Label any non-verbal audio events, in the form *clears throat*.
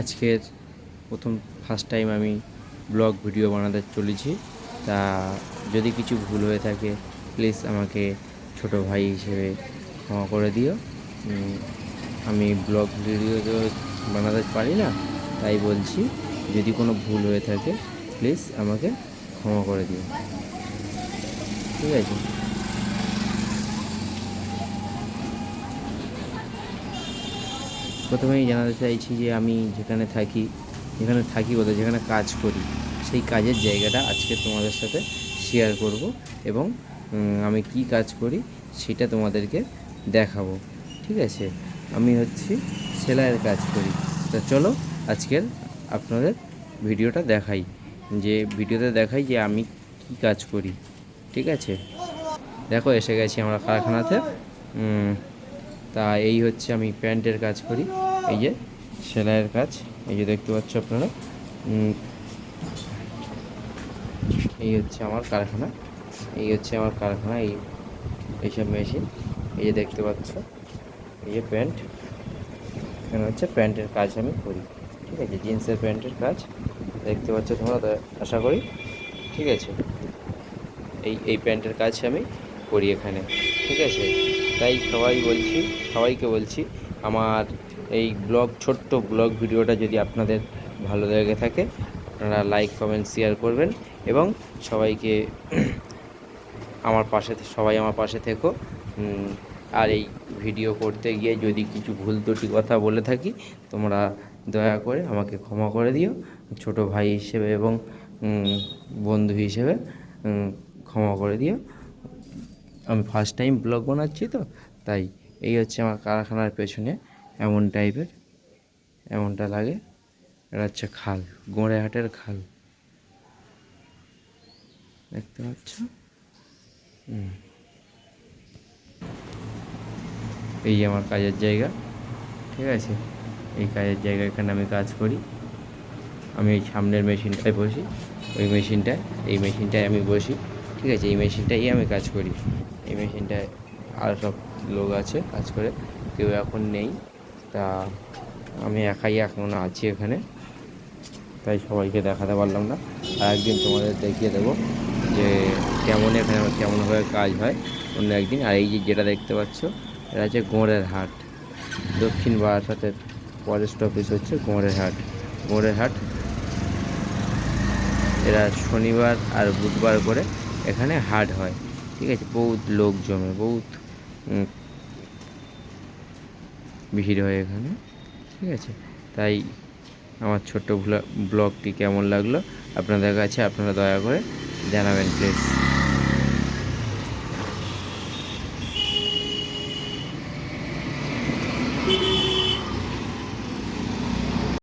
আজকের প্রথম first time আমি ব্লগ ভিডিও বানাতে চলেছি। তা যদি কিছু ভুল হয়ে থাকে প্লিজ আমাকে ছোট ভাই হিসেবে ক্ষমা করে দিও। আমি ব্লগ ভিডিও বানাতে পারি না, তাই বলছি, যদি কোনো ভুল হয়ে থাকে প্লিজ আমাকে ক্ষমা করে দিও। ঠিক আছে? প্রথমেই জানাতে চাইছি যে আমি যেখানে থাকি যেখানে থাকি বলতে যেখানে কাজ করি, সেই কাজের জায়গাটা আজকে তোমাদের সাথে শেয়ার করব এবং আমি কি কাজ করি সেটা তোমাদেরকে দেখাবো। ঠিক আছে? আমি হচ্ছি সেলাইয়ের কাজ করি। তা চলো আজকের আপনাদের ভিডিওটা দেখাই। যে ভিডিওতে দেখাই যে আমি কি কাজ করি। ঠিক আছে? দেখো, এসে গেছি আমরা কারখানাতে। তা এই হচ্ছে আমি প্যান্টের কাজ করি। এই যে সেলাইয়ের কাজ, এই যে দেখতে পাচ্ছ আপনারা। এই হচ্ছে আমার কারখানা। এই হচ্ছে আমার কারখানা, এই এইসব মেশিন। এই যে দেখতে পাচ্ছ, এই যে প্যান্ট। এখানে হচ্ছে প্যান্টের কাজ আমি করি। ঠিক আছে, জিন্সের প্যান্টের কাজ দেখতে পাচ্ছ তোমরা আশা করি। ঠিক আছে, এই এই প্যান্টের কাজ আমি করি এখানে, ঠিক আছে? তাই সবাই বলছি, সবাইকে বলছি, আমার এই ব্লগ, ছোট্ট ব্লগ ভিডিওটা যদি আপনাদের ভালো লেগে থাকে, আপনারা লাইক কমেন্ট শেয়ার করবেন এবং সবাইকে *clears throat* আমার পাশে সবাই আমার পাশে থেকো। আর এই ভিডিও করতে গিয়ে যদি কিছু ভুল ত্রুটি কথা বলে থাকি, তোমরা দয়া করে আমাকে ক্ষমা করে দিও। ছোট ভাই হিসেবে এবং বন্ধু হিসেবে ক্ষমা করে দিও। আমি ফার্স্ট টাইম ব্লগ বানাচ্ছি তো, তাই এই হচ্ছে আমার কারখানার পেছনে এমন টাইপের এমনটা লাগে। এটা হচ্ছে খাল, গোড়েহাটের খাল। দেখতে পাচ্ছ। এই আমার কাজের জায়গা, ঠিক আছে? এই কাজের জায়গা এখানে আমি কাজ করি। আমি এই সামনের মেশিনটায় বসি। ওই মেশিনটায়, এই মেশিনটায় আমি বসি। ঠিক আছে? এই মেশিনটাই আমি কাজ করি। এই মেশিনটায় আর সব লোক আছে কাজ করে, কেউ এখন নেই। তা আমি একাই এখন আছি এখানে, তাই সবাইকে দেখাতে পারলাম না। আর একদিন তোমাদের দেখিয়ে দেবো যে কেমন এখানে কেমনভাবে কাজ হয় অন্য একদিন। আর এই যে যেটা দেখতে পাচ্ছ, এটা হচ্ছে গোঁড়ের হাট। দক্ষিণ বারাসাতের ফরেস্ট অফিস হচ্ছে গোঁড়ের হাট। গোঁড়ের হাট, এরা শনিবার আর বুধবার করে এখানে হাট হয়। ঠিক আছে? বহুত লোক জমে, বহুত ভিড় হয় এখানে, ঠিক আছে? তাই আমার ছোট্ট ব্লগটি কেমন লাগল? আপনাদের কাছে আপনারা দয়া করে জানাবেন প্লিজ